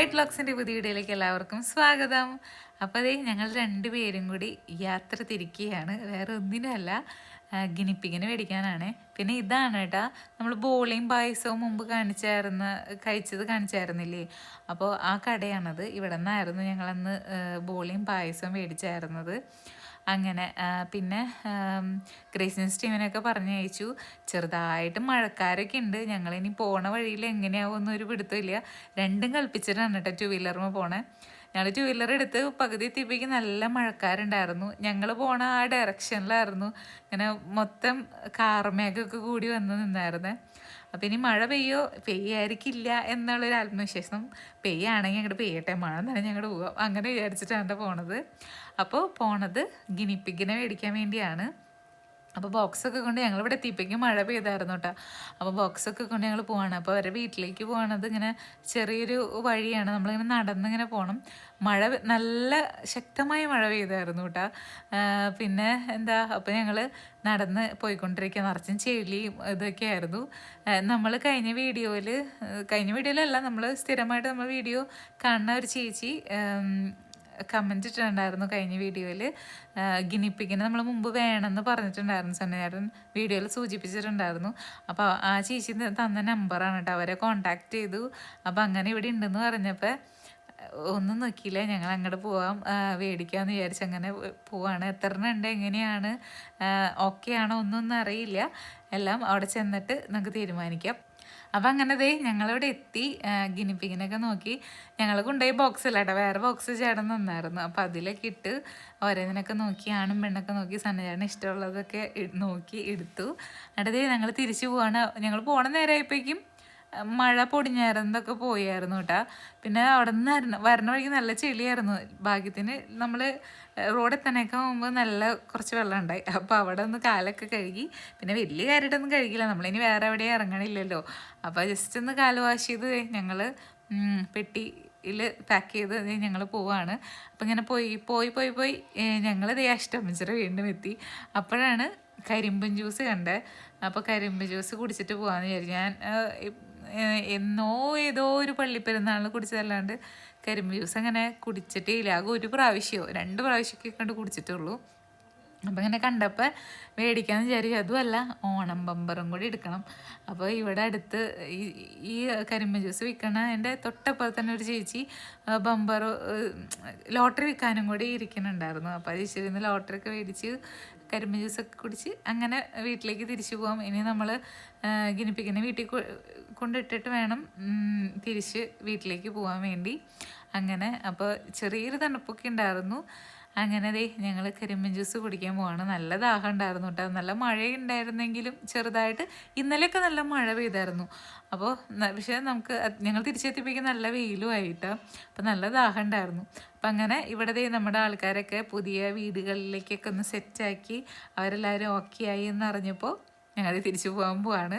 White ബ്ലോഗ്സിന്റെ പുതിയ വീഡിയോയിലേക്ക് എല്ലാവർക്കും സ്വാഗതം. അപ്പോൾ അതേ ഞങ്ങൾ രണ്ടുപേരും കൂടി യാത്ര തിരിക്കുകയാണ്. വേറെ ഒന്നിനുമല്ല. ആ, ഗിനിപ്പിങ്ങിന് മേടിക്കാനാണ്. പിന്നെ ഇതാണ് കേട്ടാ നമ്മൾ ബോളിയും പായസവും മുമ്പ് കാണിച്ചായിരുന്ന കഴിച്ചത് കാണിച്ചായിരുന്നില്ലേ? അപ്പോൾ ആ കടയാണത്. ഇവിടെ നിന്നായിരുന്നു ഞങ്ങളന്ന് ബോളിയും പായസവും മേടിച്ചായിരുന്നത്. അങ്ങനെ പിന്നെ ക്രിസ്മസ് ടീമിനൊക്കെ പറഞ്ഞു അയച്ചു ചെറുതായിട്ട് മഴക്കാരൊക്കെ ഉണ്ട് ഞങ്ങളിനി പോണ വഴിയിൽ എങ്ങനെയാവുമെന്നൊരു പിടുത്തമില്ല. രണ്ടും കൽപ്പിച്ചിട്ടാണ് കേട്ടോ ടു വീലറുമ്പോൾ പോണേ. ഞങ്ങൾ ടു വീലർ എടുത്ത് പകുതി എത്തിയപ്പോഴേക്ക് നല്ല മഴക്കാരുണ്ടായിരുന്നു. ഞങ്ങൾ പോണ ആ ഡയറക്ഷനിലായിരുന്നു ഇങ്ങനെ മൊത്തം കാർമേഘമൊക്കെ കൂടി വന്ന് നിന്നായിരുന്നേ. അപ്പം ഇനി മഴ പെയ്യോ? പെയ്യായിരിക്കില്ല എന്നുള്ളൊരു ആത്മവിശ്വാസം. പെയ്യാണെങ്കിൽ അങ്ങോട്ട് പെയ്യട്ടെ. മഴ എന്നാലും ഞങ്ങൾ പോവാം. അങ്ങനെ വിചാരിച്ചിട്ടാണ് പോണത്. അപ്പോൾ പോണത് ഗിനിപ്പിഗിനെ മേടിക്കാൻ വേണ്ടിയാണ്. അപ്പോൾ ബോക്സൊക്കെ കൊണ്ട് ഞങ്ങൾ ഇവിടെ എത്തിയപ്പോഴേക്കും മഴ പെയ്തായിരുന്നു കേട്ടോ അപ്പോൾ ബോക്സൊക്കെ കൊണ്ട് ഞങ്ങൾ പോവാണ്. അപ്പോൾ അവരുടെ വീട്ടിലേക്ക് പോകണത് ഇങ്ങനെ ചെറിയൊരു വഴിയാണ്. നമ്മളിങ്ങനെ നടന്നിങ്ങനെ പോകണം മഴ നല്ല ശക്തമായ മഴ പെയ്തായിരുന്നു കേട്ടോ പിന്നെ എന്താ അപ്പോൾ ഞങ്ങൾ നടന്ന് പോയിക്കൊണ്ടിരിക്കുക നിറച്ചും ചെളിയും ഇതൊക്കെ ആയിരുന്നു. നമ്മൾ കഴിഞ്ഞ വീഡിയോയിൽ കഴിഞ്ഞ വീഡിയോയിലല്ല നമ്മൾ സ്ഥിരമായിട്ട് നമ്മൾ വീഡിയോ കാണുന്ന ഒരു ചേച്ചി കമന്റ് ഇട്ടിട്ടുണ്ടായിരുന്നു കഴിഞ്ഞ വീഡിയോയിൽ ഗിനിപ്പിക്കിനെ നമ്മൾ മുമ്പ് വേണമെന്ന് പറഞ്ഞിട്ടുണ്ടായിരുന്നു സന്നചേട്ടൻ വീഡിയോയിൽ സൂചിപ്പിച്ചിട്ടുണ്ടായിരുന്നു. അപ്പോൾ ആ ചേച്ചി തന്ന നമ്പറാണ് കേട്ടോ അവരെ കോണ്ടാക്ട് ചെയ്തു. അപ്പോൾ അങ്ങനെ ഇവിടെ ഉണ്ടെന്ന് പറഞ്ഞപ്പോൾ ഒന്നും നോക്കിയില്ല. ഞങ്ങൾ അങ്ങോട്ട് പോവാം. മേടിക്കാമെന്ന് വിചാരിച്ച് അങ്ങനെ പോവാണ്. എത്ര ഉണ്ട് എങ്ങനെയാണ്? ഓക്കെ ആണോ ഒന്നും അറിയില്ല. എല്ലാം അവിടെ ചെന്നിട്ട് നമുക്ക് തീരുമാനിക്കാം. അപ്പം അങ്ങനെ ദേ ഞങ്ങളിവിടെ എത്തി ഗിനിപ്പിങ്ങിനൊക്കെ നോക്കി. ഞങ്ങൾ കൊണ്ടുപോയി ബോക്സിലാട്ടെ വേറെ ബോക്സ് ചേട്ടൻ തന്നായിരുന്നു അപ്പം അതിലൊക്കെ ഇട്ട് ഓരോന്നിനൊക്കെ നോക്കി ആണും പെണ്ണൊക്കെ നോക്കി സന്നചേട്ടന് ഇഷ്ടമുള്ളതൊക്കെ നോക്കി എടുത്തു. ദേ ഞങ്ങൾ തിരിച്ചു പോവാണ്. ഞങ്ങൾ പോണ നേരമായപ്പോഴേക്കും മഴ പൊടിഞ്ഞായിരുന്നതൊക്കെ പോയായിരുന്നു കേട്ടാ. പിന്നെ അവിടെ നിന്ന് വരണ വഴിക്ക് നല്ല ചെളിയായിരുന്നു. ഭാഗ്യത്തിന് നമ്മൾ റോഡ് എത്താനൊക്കെ മുമ്പ് നല്ല കുറച്ച് വെള്ളം ഉണ്ടായി. അപ്പോൾ അവിടെ ഒന്ന് കാലൊക്കെ കഴുകി. പിന്നെ വലിയ കാര്യമായിട്ടൊന്നും കഴുകില്ല നമ്മളിനി വേറെ എവിടെയും ഇറങ്ങണില്ലല്ലോ. അപ്പോൾ ജസ്റ്റ് ഒന്ന് കാൽ വാഷ് ചെയ്ത് ഞങ്ങൾ പെട്ടിയിൽ പാക്ക് ചെയ്ത് ഞങ്ങൾ പോവാണ്. അപ്പം ഇങ്ങനെ പോയി പോയി പോയി പോയി ഞങ്ങൾ ദേ അഷ്ടമിച്ചിറ വീണ്ടും എത്തി. അപ്പോഴാണ് കരിമ്പൻ ജ്യൂസ് കണ്ട്. അപ്പോൾ കരിമ്പ് ജ്യൂസ് കുടിച്ചിട്ട് പോകാമെന്ന് വിചാരിച്ചു. ഞാൻ എന്നോ ഏതോ ഒരു പള്ളിപ്പെരുന്നാളിൽ കുടിച്ചതല്ലാണ്ട് കരിമ്പ് ജ്യൂസ് അങ്ങനെ കുടിച്ചിട്ടേ ഇല്ല. ആകെ ഒരു പ്രാവശ്യമോ രണ്ട് പ്രാവശ്യമൊക്കെ കണ്ട് കുടിച്ചിട്ടുള്ളൂ അപ്പം ഇങ്ങനെ കണ്ടപ്പോൾ മേടിക്കാമെന്ന് വിചാരിച്ചു. അതുമല്ല ഓണം ബമ്പറും കൂടി എടുക്കണം. അപ്പോൾ ഇവിടെ അടുത്ത് ഈ ഈ കരിമ്പ് ജ്യൂസ് വിൽക്കണ എന്റെ തൊട്ടപ്പുറത്ത് തന്നെ ഒരു ചേച്ചി ബമ്പർ ലോട്ടറി വിൽക്കാനും കൂടി ഇരിക്കുന്നുണ്ടായിരുന്നു. അപ്പോൾ അത് ചേച്ചി ലോട്ടറി ഒക്കെ മേടിച്ച് കരിമ്പ് ജ്യൂസൊക്കെ കുടിച്ച് അങ്ങനെ വീട്ടിലേക്ക് തിരിച്ചു പോകാം ഇനി നമ്മൾ ഗിനിപ്പിക്കുന്ന വീട്ടിൽ കൊണ്ടിട്ടിട്ട് വേണം തിരിച്ച് വീട്ടിലേക്ക് പോകാൻ വേണ്ടി. അങ്ങനെ അപ്പോൾ ചെറിയൊരു തണുപ്പൊക്കെ ഉണ്ടായിരുന്നു. അങ്ങനെ ദേ ഞങ്ങൾ കരിമ്പൻ ജ്യൂസ് കുടിക്കാൻ പോവാണ്. നല്ല ദാഹം ഉണ്ടായിരുന്നു കേട്ടോ. നല്ല മഴയുണ്ടായിരുന്നെങ്കിലും ചെറുതായിട്ട് ഇന്നലെയൊക്കെ നല്ല മഴ പെയ്തായിരുന്നു. അപ്പോൾ പക്ഷേ നമുക്ക് ഞങ്ങൾ തിരിച്ചെത്തിപ്പിക്കാൻ നല്ല വെയിലും ആയിട്ടോ. അപ്പോൾ നല്ല ദാഹം ഉണ്ടായിരുന്നു. അപ്പം അങ്ങനെ ഇവിടെ നമ്മുടെ ആൾക്കാരൊക്കെ പുതിയ വീടുകളിലേക്കൊക്കെ ഒന്ന് സെറ്റാക്കി അവരെല്ലാവരും ഓക്കെ ആയി എന്നറിഞ്ഞപ്പോൾ ഞങ്ങൾ തിരിച്ചു പോകാൻ പോവാണ്.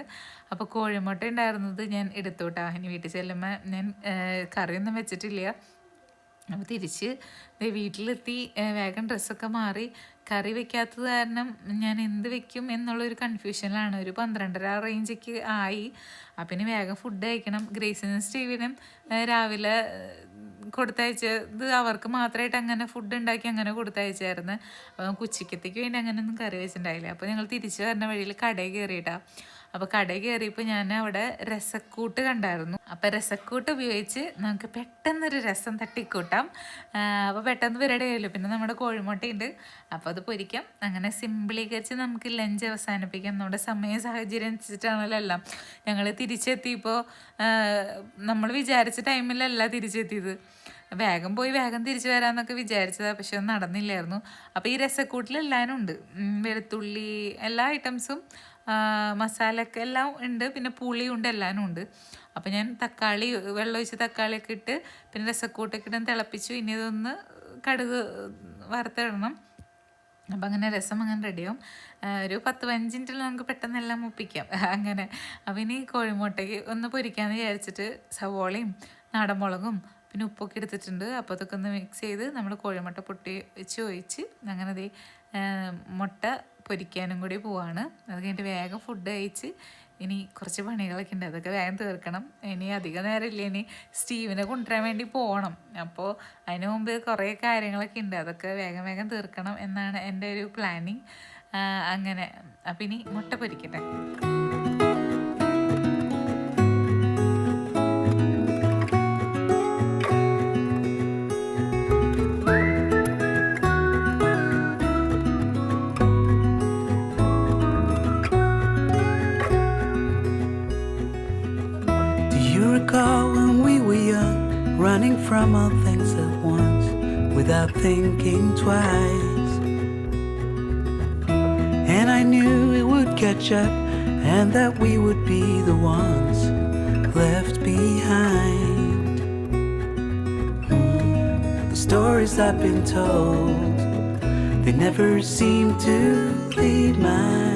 അപ്പോൾ കോഴിമുട്ട ഉണ്ടായിരുന്നത് ഞാൻ എടുത്തോട്ടാ ഇനി വീട്ടിൽ ചെല്ലുമ്പോൾ ഞാൻ കറിയൊന്നും വെച്ചിട്ടില്ല. അപ്പോൾ തിരിച്ച് വീട്ടിലെത്തി വേഗം ഡ്രസ്സൊക്കെ മാറി. കറി വെക്കാത്തത് കാരണം ഞാൻ എന്ത് വെക്കും എന്നുള്ളൊരു കൺഫ്യൂഷനിലാണ് ഒരു പന്ത്രണ്ടര റേഞ്ചൊക്കെ ആയി. അപ്പം ഇനി വേഗം ഫുഡ് കഴിക്കണം ഗ്രേസിനും സ്റ്റീവിനും രാവിലെ കൊടുത്തയച്ചത് അവർക്ക് മാത്രമായിട്ട് അങ്ങനെ ഫുഡ് ഉണ്ടാക്കി അങ്ങനെ കൊടുത്തയച്ചായിരുന്നു. അപ്പം നമുക്ക് വേണ്ടി അങ്ങനെയൊന്നും കറി വെച്ചിട്ടുണ്ടായില്ല. അപ്പോൾ ഞങ്ങൾ തിരിച്ചു വരുന്ന വഴിയിൽ കടയിൽ കയറിയിട്ടാ. അപ്പോൾ കടയിൽ കയറിയപ്പോൾ ഞാൻ അവിടെ രസക്കൂട്ട് കണ്ടായിരുന്നു. അപ്പോൾ രസക്കൂട്ട് ഉപയോഗിച്ച് നമുക്ക് പെട്ടെന്നൊരു രസം തട്ടിക്കൂട്ടാം. അപ്പോൾ പെട്ടെന്ന് കഴിയുമല്ലോ പിന്നെ നമ്മുടെ കോഴിമുട്ടയുണ്ട്. അപ്പോൾ അത് പൊരിക്കാം. അങ്ങനെ സിമ്പിളീകരിച്ച് നമുക്ക് ലഞ്ച് അവസാനിപ്പിക്കാം. നമ്മുടെ സമയ സാഹചര്യം അനുസരിച്ചിട്ടാണല്ലോ എല്ലാം. ഞങ്ങൾ തിരിച്ചെത്തിയപ്പോൾ നമ്മൾ വിചാരിച്ച ടൈമിലല്ല തിരിച്ചെത്തിയത്. വേഗം പോയി വേഗം തിരിച്ചു വരാമെന്നൊക്കെ വിചാരിച്ചതാണ് പക്ഷെ അത് നടന്നില്ലായിരുന്നു. അപ്പോൾ ഈ രസക്കൂട്ടിൽ എല്ലാവരും ഉണ്ട് വെളുത്തുള്ളി എല്ലാ ഐറ്റംസും മസാലയൊക്കെ എല്ലാം ഉണ്ട്. പിന്നെ പുളിയുണ്ട് ഉണ്ട് എല്ലാം ഉണ്ട്. അപ്പോൾ ഞാൻ തക്കാളി വെള്ളം ഒഴിച്ച് തക്കാളിയൊക്കെ ഇട്ട് പിന്നെ രസക്കൂട്ടൊക്കെ ഇട്ട് തിളപ്പിച്ചു. ഇനി ഇതൊന്ന് കടുക് വറുത്തിടണം. അപ്പം അങ്ങനെ രസം അങ്ങനെ റെഡിയാവും ഒരു പത്ത് പതിനഞ്ച് മിനിറ്റിൽ നമുക്ക് പെട്ടെന്ന് എല്ലാം ഒപ്പിക്കാം അങ്ങനെ. അപ്പം ഇനി കോഴിമുട്ടയ്ക്ക് ഒന്ന് പൊരിക്കാമെന്ന് വിചാരിച്ചിട്ട് സവോളയും നാടൻ മുളകും പിന്നെ ഉപ്പൊക്കെ എടുത്തിട്ടുണ്ട്. അപ്പോൾ അതൊക്കെ ഒന്ന് മിക്സ് ചെയ്ത് നമ്മൾ കോഴിമുട്ട പൊട്ടി വെച്ച് ഒഴിച്ച് അങ്ങനെ മുട്ട പൊരിക്കാനും കൂടി പോവാണ്. അത് കഴിഞ്ഞിട്ട് വേഗം ഫുഡ് കഴിച്ച് ഇനി കുറച്ച് പണികളൊക്കെ ഉണ്ട്. അതൊക്കെ വേഗം തീർക്കണം. ഇനി അധികം നേരമില്ല. ഇനി സ്റ്റീവിനെ കൊണ്ടുവരാൻ വേണ്ടി പോകണം അപ്പോൾ അതിന് മുമ്പ് കുറേ കാര്യങ്ങളൊക്കെ ഉണ്ട്. അതൊക്കെ വേഗം വേഗം തീർക്കണം എന്നാണ് എന്റെ ഒരു പ്ലാനിങ് അങ്ങനെ. അപ്പം ഇനി മുട്ട പൊരിക്കട്ടെ. You recall when we were young, running from all things at once without thinking twice? And I knew it would catch up and that we would be the ones left behind. The stories I've been told, they never seem to leave my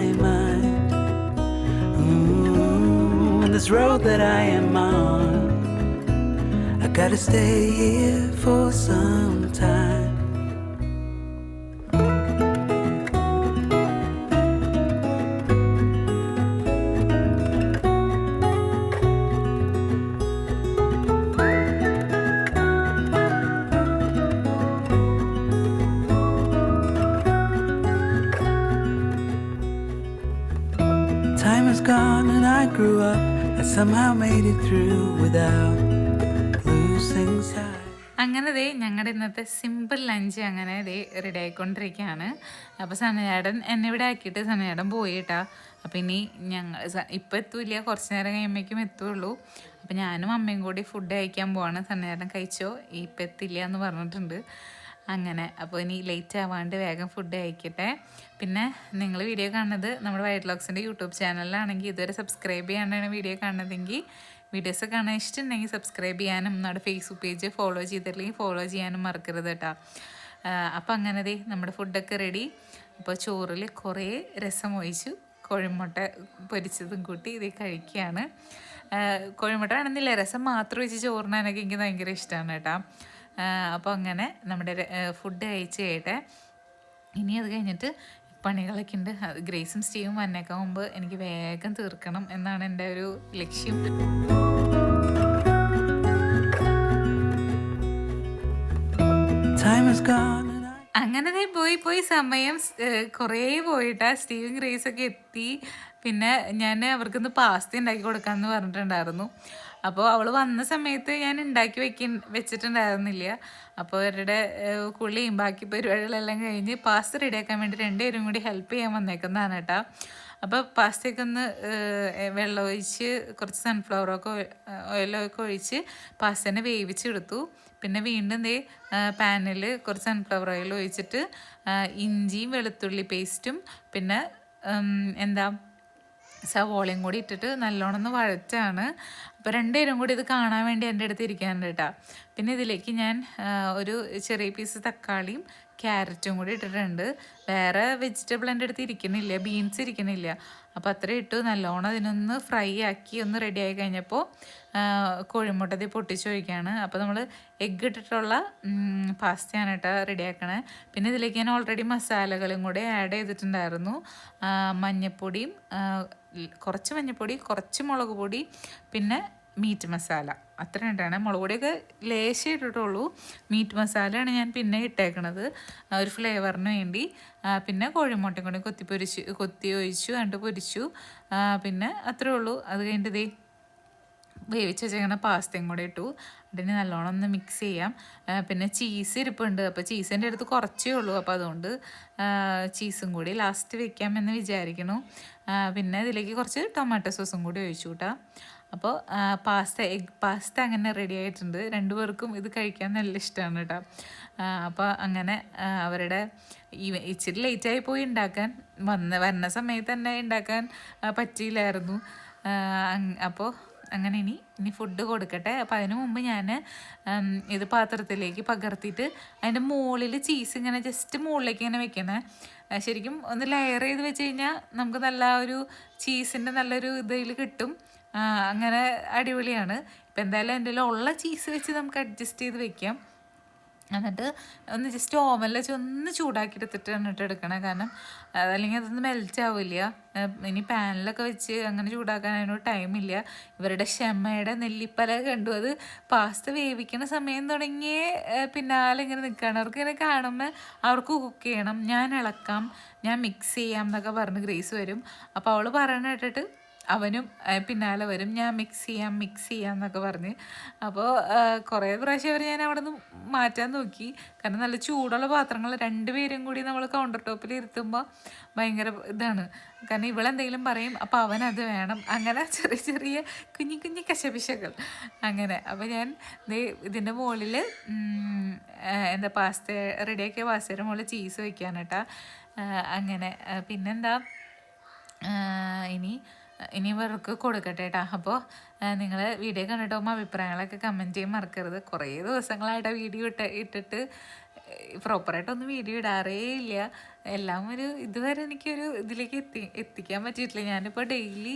this road that I am on, I gotta stay here for some time. Time is gone and I grew up. അങ്ങനെ ദേ ഞങ്ങളുടെ ഇന്നത്തെ simple lunch അങ്ങനെ ദേ ready ആയിക്കൊണ്ടിരിക്കുകയാണ് അപ്പോൾ സനയാടൻ എന്നെ ഇവിടെ ആക്കിയിട്ട് സനയാടൻ പോയിട്ടാ. അപ്പോൾ ഇനി ഞങ്ങൾ ഇപ്പം എത്തൂല കുറച്ച് നേരം കഴിയുമ്പോഴേക്കും എത്തുള്ളൂ. അപ്പോൾ ഞാനും അമ്മയും കൂടി ഫുഡ് കഴിക്കാൻ പോവാണ്. സനയാടൻ കഴിച്ചോ? ഇപ്പം എത്തില്ല എന്ന് പറഞ്ഞിട്ടുണ്ട്. അങ്ങനെ. അപ്പോൾ ഇനി ലേറ്റ് ആവാണ്ട് വേഗം ഫുഡ് കഴിക്കട്ടെ. പിന്നെ നിങ്ങൾ വീഡിയോ കാണുന്നത് നമ്മുടെ വൈറ്റ് ലോക്സിന്റെ യൂട്യൂബ് ചാനലിലാണെങ്കിൽ ഇതുവരെ സബ്സ്ക്രൈബ് ചെയ്യാനാണ് വീഡിയോ കാണുന്നതെങ്കിൽ വീഡിയോസ് കാണാൻ ഇഷ്ടമുണ്ടെങ്കിൽ സബ്സ്ക്രൈബ് ചെയ്യാനും നമ്മുടെ ഫേസ്ബുക്ക് പേജ് ഫോളോ ചെയ്തിട്ടില്ലെങ്കിൽ ഫോളോ ചെയ്യാനും മറക്കരുത് കേട്ടോ അപ്പം അങ്ങനെ നമ്മുടെ ഫുഡൊക്കെ റെഡി അപ്പോൾ ചോറിൽ കുറേ രസം ഒഴിച്ചു. കോഴിമുട്ട പൊരിച്ചതും കൂട്ടി ഇത് കഴിക്കുകയാണ്. കോഴിമുട്ട ആണെന്നില്ല രസം മാത്രം ഒഴിച്ച് ചോറിനാനൊക്കെ എനിക്ക് ഭയങ്കര ഇഷ്ടമാണ് കേട്ടോ അപ്പോൾ അങ്ങനെ നമ്മുടെ ഫുഡ് കഴിച്ച് കഴിയട്ടെ ഇനി അത് കഴിഞ്ഞിട്ട് പണികളൊക്കെ ഉണ്ട്. അത് ഗ്രേസും സ്റ്റീവും വന്നേക്കാൻ മുമ്പ് എനിക്ക് വേഗം തീർക്കണം എന്നാണ് എന്റെ ഒരു ലക്ഷ്യം. Time is gone അങ്ങനെ പോയി പോയി സമയം കുറേ പോയിട്ടാ. സ്റ്റീവും ഗ്രേസൊക്കെ എത്തി. പിന്നെ ഞാൻ അവർക്കൊന്ന് പാസ്ത ഉണ്ടാക്കി കൊടുക്കാമെന്ന് പറഞ്ഞിട്ടുണ്ടായിരുന്നു. അപ്പോൾ അവൾ വന്ന സമയത്ത് ഞാൻ ഉണ്ടാക്കി വെക്ക വെച്ചിട്ടുണ്ടായിരുന്നില്ല. അപ്പോൾ അവരുടെ കുളിയും ബാക്കി പരിപാടികളെല്ലാം കഴിഞ്ഞ് പാസ്ത റെഡിയാക്കാൻ വേണ്ടി രണ്ടുപേരും കൂടി ഹെൽപ്പ് ചെയ്യാൻ വന്നേക്കുന്നതാണ് കേട്ടോ. അപ്പോൾ പാസ്തയൊക്കെ ഒന്ന് വെള്ളം ഒഴിച്ച് കുറച്ച് സൺഫ്ലവറൊക്കെ ഓയിലൊക്കെ ഒഴിച്ച് പാസ്തേനെ വേവിച്ചെടുത്തു. പിന്നെ വീണ്ടും ദേ പാനിൽ കുറച്ച് സൺഫ്ലവർ ഓയിൽ ഒഴിച്ചിട്ട് ഇഞ്ചിയും വെളുത്തുള്ളി പേസ്റ്റും പിന്നെ എന്താ സവോളയും കൂടി ഇട്ടിട്ട് നല്ലോണം ഒന്ന് വഴറ്റാണ്. അപ്പോൾ രണ്ടുപേരും കൂടി ഇത് കാണാൻ വേണ്ടി എന്റെ അടുത്ത് ഇരിക്കാനുണ്ട് കേട്ടോ. പിന്നെ ഇതിലേക്ക് ഞാൻ ഒരു ചെറിയ പീസ് തക്കാളിയും ക്യാരറ്റും കൂടി ഇട്ടിട്ടുണ്ട്. വേറെ വെജിറ്റബിൾ എന്റെ അടുത്ത് ഇരിക്കുന്നില്ല ബീൻസ് ഇരിക്കുന്നില്ല അപ്പോൾ അത്ര ഇട്ടു നല്ലോണം അതിനൊന്ന് ഫ്രൈ ആക്കി ഒന്ന് റെഡി ആയി കഴിഞ്ഞപ്പോൾ കോഴിമുട്ടതി പൊട്ടിച്ചു വയ്ക്കുകയാണ് അപ്പോൾ നമ്മൾ എഗ്ഗ് ഇട്ടിട്ടുള്ള പാസ്തയാണ് കേട്ടോ റെഡിയാക്കണേ പിന്നെ ഇതിലേക്ക് ഞാൻ ഓൾറെഡി മസാലകളും കൂടെ ആഡ് ചെയ്തിട്ടുണ്ടായിരുന്നു. മഞ്ഞപ്പൊടിയും കുറച്ച് മഞ്ഞപ്പൊടി കുറച്ച് മുളക് പൊടി പിന്നെ മീറ്റ് മസാല. അത്ര രണ്ടാണ്. മുളക് പൊടിയൊക്കെ ലേശം ഇട്ടിട്ടുള്ളൂ. മീറ്റ് മസാലയാണ് ഞാൻ പിന്നെ ഇട്ടേക്കണത്. ഒരു ഫ്ലേവറിന് വേണ്ടി. പിന്നെ കോഴിമുട്ടയും കൂടി കൊത്തി പൊരിച്ചു കൊത്തി ഒഴിച്ചു കണ്ട് പൊരിച്ചു. പിന്നെ അത്രേ ഉള്ളൂ. അത് കഴിഞ്ഞിട്ട് ദേ വേവിച്ച് വെച്ചേക്കണ പാസ്തയും കൂടെ ഇട്ടു. അതിന് നല്ലോണം ഒന്ന് മിക്സ് ചെയ്യാം. പിന്നെ ചീസ് ഇരിപ്പുണ്ട്. അപ്പോൾ ചീസിന്റെ അടുത്ത് കുറച്ചേ ഉള്ളൂ. അപ്പോൾ അതുകൊണ്ട് ചീസും കൂടി ലാസ്റ്റ് വെക്കാമെന്ന് വിചാരിക്കണു. പിന്നെ ഇതിലേക്ക് കുറച്ച് ടൊമാറ്റോ സോസും കൂടി ഒഴിച്ചു കൂട്ടാം അപ്പോൾ പാസ്ത എഗ് പാസ്ത അങ്ങനെ റെഡി ആയിട്ടുണ്ട്. രണ്ടുപേർക്കും ഇത് കഴിക്കാൻ നല്ല ഇഷ്ടമാണ് കേട്ടോ അപ്പോൾ അങ്ങനെ അവരുടെ ഈ ഇച്ചിരി ലേറ്റായി പോയി ഉണ്ടാക്കാൻ വന്ന വരുന്ന സമയത്ത് തന്നെ ഉണ്ടാക്കാൻ പറ്റിയില്ലായിരുന്നു. അപ്പോൾ അങ്ങനെ ഇനി ഇനി ഫുഡ് കൊടുക്കട്ടെ. അപ്പോൾ അതിന് മുമ്പ് ഞാൻ ഇത് പാത്രത്തിലേക്ക് പകർത്തിയിട്ട് അതിന്റെ മുകളിൽ ചീസ് ഇങ്ങനെ ജസ്റ്റ് മുകളിലേക്ക് ഇങ്ങനെ വെക്കണേ ശരിക്കും ഒന്ന് ലെയർ ചെയ്ത് വെച്ച് കഴിഞ്ഞാൽ നമുക്ക് നല്ല ഒരു ചീസിന്റെ നല്ലൊരു ഇതിൽ കിട്ടും. അങ്ങനെ അടിപൊളിയാണ്. ഇപ്പം എന്തായാലും എന്റെ ഉള്ള ചീസ് വെച്ച് നമുക്ക് അഡ്ജസ്റ്റ് ചെയ്ത് വെക്കാം. എന്നിട്ട് ഒന്ന് ജസ്റ്റ് ഓവനിൽ വെച്ച് ഒന്ന് ചൂടാക്കി എടുത്തിട്ട് എന്നിട്ട് എടുക്കണം. കാരണം അതല്ലെങ്കിൽ അതൊന്നും മെൽറ്റ് ആവില്ല. ഇനി പാനിലൊക്കെ വെച്ച് അങ്ങനെ ചൂടാക്കാൻ അതിനോട് ടൈമില്ല ഇവരുടെ ക്ഷമയുടെ നെല്ലിപ്പല കണ്ടു. അത് പാസ്ത വേവിക്കുന്ന സമയം തുടങ്ങിയേ പിന്നാലെ ഇങ്ങനെ നിൽക്കുകയാണ് അവർക്ക് ഇങ്ങനെ കാണുമ്പോൾ അവർക്ക് കുക്ക് ചെയ്യണം. ഞാൻ ഇളക്കാം. ഞാൻ മിക്സ് ചെയ്യാം എന്നൊക്കെ പറഞ്ഞ് ഗ്രേസ് വരും. അപ്പോൾ അവൾ പറയണ കേട്ടിട്ട് അവനും പിന്നാലെ വരും. ഞാൻ മിക്സ് ചെയ്യാം മിക്സ് ചെയ്യാം എന്നൊക്കെ പറഞ്ഞ്. അപ്പോൾ കുറേ പ്രാവശ്യം അവർ ഞാൻ അവിടെ നിന്ന് മാറ്റാൻ നോക്കി. കാരണം നല്ല ചൂടുള്ള പാത്രങ്ങൾ രണ്ടുപേരും കൂടി നമ്മൾ കൗണ്ടർ ടോപ്പിൽ ഇരുത്തുമ്പോൾ ഭയങ്കര ഇതാണ്. കാരണം ഇവളെന്തെങ്കിലും പറയും അപ്പോൾ അവനത് വേണം. അങ്ങനെ ചെറിയ ചെറിയ കുഞ്ഞു കുഞ്ഞു കശപിശകൾ. അങ്ങനെ. അപ്പോൾ ഞാൻ ഇതിന്റെ മുകളിൽ എന്താ പാസ്ത റെഡിയാക്കിയ പാസ്തയുടെ മുകളിൽ ചീസ് വയ്ക്കാനട്ടാ അങ്ങനെ. പിന്നെന്താ? ഇനി ഇനി ഇവർക്ക് കൊടുക്കട്ടെ കേട്ടോ അപ്പോൾ നിങ്ങൾ വീഡിയോ കണ്ടിട്ട് പോകുമ്പോൾ അഭിപ്രായങ്ങളൊക്കെ കമന്റ് ചെയ്യാൻ മറക്കരുത്. കുറേ ദിവസങ്ങളായിട്ട് വീഡിയോ ഇട്ട് ഇട്ടിട്ട് പ്രോപ്പറായിട്ടൊന്നും വീഡിയോ ഇടാറേ ഇല്ല എല്ലാം ഒരു ഇതുവരെ എനിക്കൊരു ഇതിലേക്ക് എത്തി എത്തിക്കാൻ പറ്റിയിട്ടില്ല. ഞാനിപ്പോൾ ഡെയിലി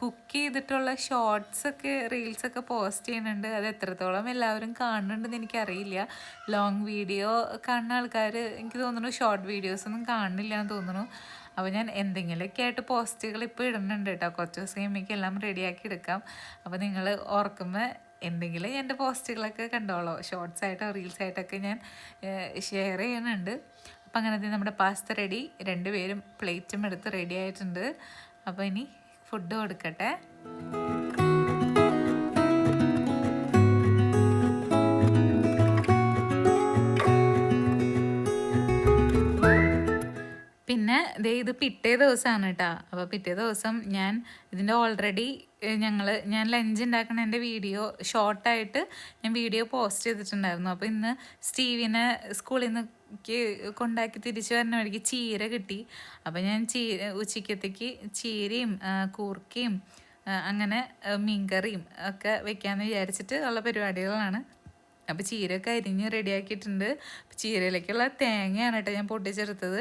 കുക്ക് ചെയ്തിട്ടുള്ള ഷോർട്സൊക്കെ റീൽസൊക്കെ പോസ്റ്റ് ചെയ്യുന്നുണ്ട്. അത് എത്രത്തോളം എല്ലാവരും കാണുന്നുണ്ടെന്ന് എനിക്കറിയില്ല. ലോങ് വീഡിയോ കാണുന്ന ആൾക്കാർ എനിക്ക് തോന്നുന്നു ഷോർട്ട് വീഡിയോസൊന്നും കാണുന്നില്ല എന്ന് തോന്നുന്നു. അപ്പോൾ ഞാൻ എന്തെങ്കിലുമൊക്കെ ആയിട്ട് പോസ്റ്റുകൾ ഇപ്പോൾ ഇടുന്നുണ്ട് കേട്ടോ. കുറച്ച് ദിവസം കഴിയുമ്പോഴേക്കും എല്ലാം റെഡിയാക്കി എടുക്കാം. അപ്പോൾ നിങ്ങൾ ഓർക്കുമ്പോൾ എന്തെങ്കിലും എന്റെ പോസ്റ്റുകളൊക്കെ കണ്ടോളോ. ഷോർട്സ് ആയിട്ടോ റീൽസ് ആയിട്ടൊക്കെ ഞാൻ ഷെയർ ചെയ്യുന്നുണ്ട്. അപ്പം അങ്ങനെ നമ്മുടെ പാസ്ത റെഡി. രണ്ടുപേരും പ്ലേറ്റും എടുത്ത് റെഡി ആയിട്ടുണ്ട്. അപ്പോൾ ഇനി ഫുഡ് കൊടുക്കട്ടെ. പിന്നെ ഇത് പിറ്റേ ദിവസമാണ് കേട്ടോ അപ്പോൾ പിറ്റേ ദിവസം ഞാൻ ഇതിന്റെ ഓൾറെഡി ഞങ്ങൾ ഞാൻ ലഞ്ച് ഉണ്ടാക്കുന്ന എന്റെ വീഡിയോ ഷോർട്ടായിട്ട് ഞാൻ വീഡിയോ പോസ്റ്റ് ചെയ്തിട്ടുണ്ടായിരുന്നു. അപ്പോൾ ഇന്ന് സ്റ്റീവിനെ സ്കൂളിൽ നിന്ന് കൊണ്ടാക്കി തിരിച്ചു വരുന്ന വഴിക്ക് ചീര കിട്ടി. അപ്പോൾ ഞാൻ ചീര ഉച്ചയ്ക്കത്തേക്ക് ചീരയും കൂർക്കയും അങ്ങനെ മീൻകറിയും ഒക്കെ വെക്കാമെന്ന് വിചാരിച്ചിട്ട് ഉള്ള പരിപാടികളാണ്. അപ്പോൾ ചീരയൊക്കെ അരിഞ്ഞ് റെഡിയാക്കിയിട്ടുണ്ട് ചീരയിലേക്കുള്ള തേങ്ങയാണ് കേട്ടോ ഞാൻ പൊട്ടിച്ചെടുത്തത്.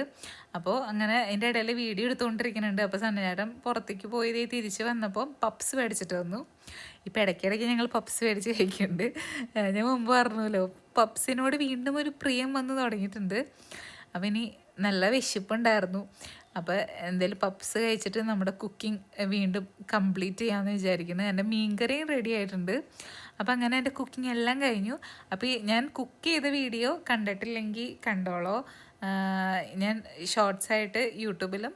അപ്പോൾ അങ്ങനെ അതിന്റെ ഇടയിൽ വീഡിയോ എടുത്തുകൊണ്ടിരിക്കുന്നുണ്ട്. അപ്പോൾ സന്നചേട്ടൻ പുറത്തേക്ക് പോയി തിരിച്ച് വന്നപ്പോൾ പപ്സ് മേടിച്ചിട്ട് വന്നു. ഇപ്പോൾ ഇടയ്ക്കിടയ്ക്ക് ഞങ്ങൾ പപ്സ് മേടിച്ച് കഴിക്കുന്നുണ്ട്. ഞാൻ മുമ്പ് പറഞ്ഞല്ലോ പപ്സിനോട് വീണ്ടും ഒരു പ്രിയം വന്ന് തുടങ്ങിയിട്ടുണ്ട്. അപ്പം ഇനി നല്ല വിശപ്പുണ്ടായിരുന്നു. അപ്പോൾ എന്തായാലും പപ്സ് കഴിച്ചിട്ട് നമ്മുടെ കുക്കിംഗ് വീണ്ടും കംപ്ലീറ്റ് ചെയ്യാമെന്ന് വിചാരിക്കുന്നു. എന്റെ മീൻകറിയും റെഡി ആയിട്ടുണ്ട്. അപ്പോൾ അങ്ങനെ എന്റെ കുക്കിംഗ് എല്ലാം കഴിഞ്ഞു. അപ്പോൾ ഞാൻ കുക്ക് ചെയ്ത വീഡിയോ കണ്ടിട്ടില്ലെങ്കിൽ കണ്ടോളോ. ഞാൻ ഷോർട്സായിട്ട് യൂട്യൂബിലും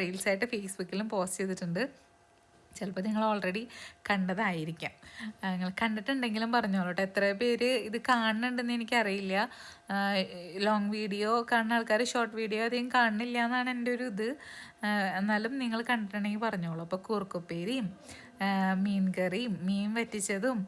റീൽസായിട്ട് ഫേസ്ബുക്കിലും പോസ്റ്റ് ചെയ്തിട്ടുണ്ട്. ചിലപ്പോൾ നിങ്ങൾ ഓൾറെഡി കണ്ടതായിരിക്കാം. നിങ്ങൾ കണ്ടിട്ടുണ്ടെങ്കിലും പറഞ്ഞോളൂ കേട്ടോ എത്ര പേര് ഇത് കാണുന്നുണ്ടെന്ന് എനിക്കറിയില്ല. ലോങ് വീഡിയോ കാണുന്ന ആൾക്കാർ ഷോർട്ട് വീഡിയോ അധികം കാണുന്നില്ല എന്നാണ് എന്റെ ഒരു ഇത്. എന്നാലും നിങ്ങൾ കണ്ടിട്ടുണ്ടെങ്കിൽ പറഞ്ഞോളൂ. അപ്പോൾ കൂർക്കുപ്പേരിയും മീൻ കറിയും മീൻ വറ്റിച്ചതും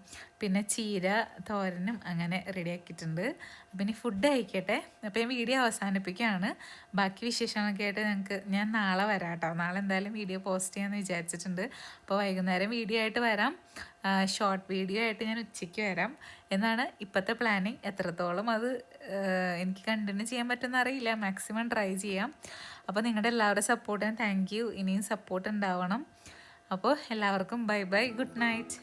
പിന്നെ ചീര തോരനും അങ്ങനെ റെഡിയാക്കിയിട്ടുണ്ട് അപ്പം ഇനി ഫുഡ് അയക്കട്ടെ അപ്പോൾ ഞാൻ വീഡിയോ അവസാനിപ്പിക്കുകയാണ്. ബാക്കി വിശേഷങ്ങളൊക്കെ ആയിട്ട് ഞങ്ങൾക്ക് ഞാൻ നാളെ വരാം കേട്ടോ നാളെ എന്തായാലും വീഡിയോ പോസ്റ്റ് ചെയ്യാമെന്ന് വിചാരിച്ചിട്ടുണ്ട്. അപ്പോൾ വൈകുന്നേരം വീഡിയോ ആയിട്ട് വരാം. ഷോർട്ട് വീഡിയോ ആയിട്ട് ഞാൻ ഉച്ചയ്ക്ക് വരാം. എന്നാണ് ഇപ്പോഴത്തെ പ്ലാനിങ് എത്രത്തോളം അത് എനിക്ക് കണ്ടിന്യൂ ചെയ്യാൻ പറ്റുമെന്ന് അറിയില്ല. മാക്സിമം ട്രൈ ചെയ്യാം. അപ്പോൾ നിങ്ങളുടെ എല്ലാവരുടെ സപ്പോർട്ടിന് താങ്ക് യു ഇനിയും സപ്പോർട്ട് ഉണ്ടാവണം. അപ്പോൾ എല്ലാവർക്കും ബൈ ബൈ ഗുഡ് നൈറ്റ്.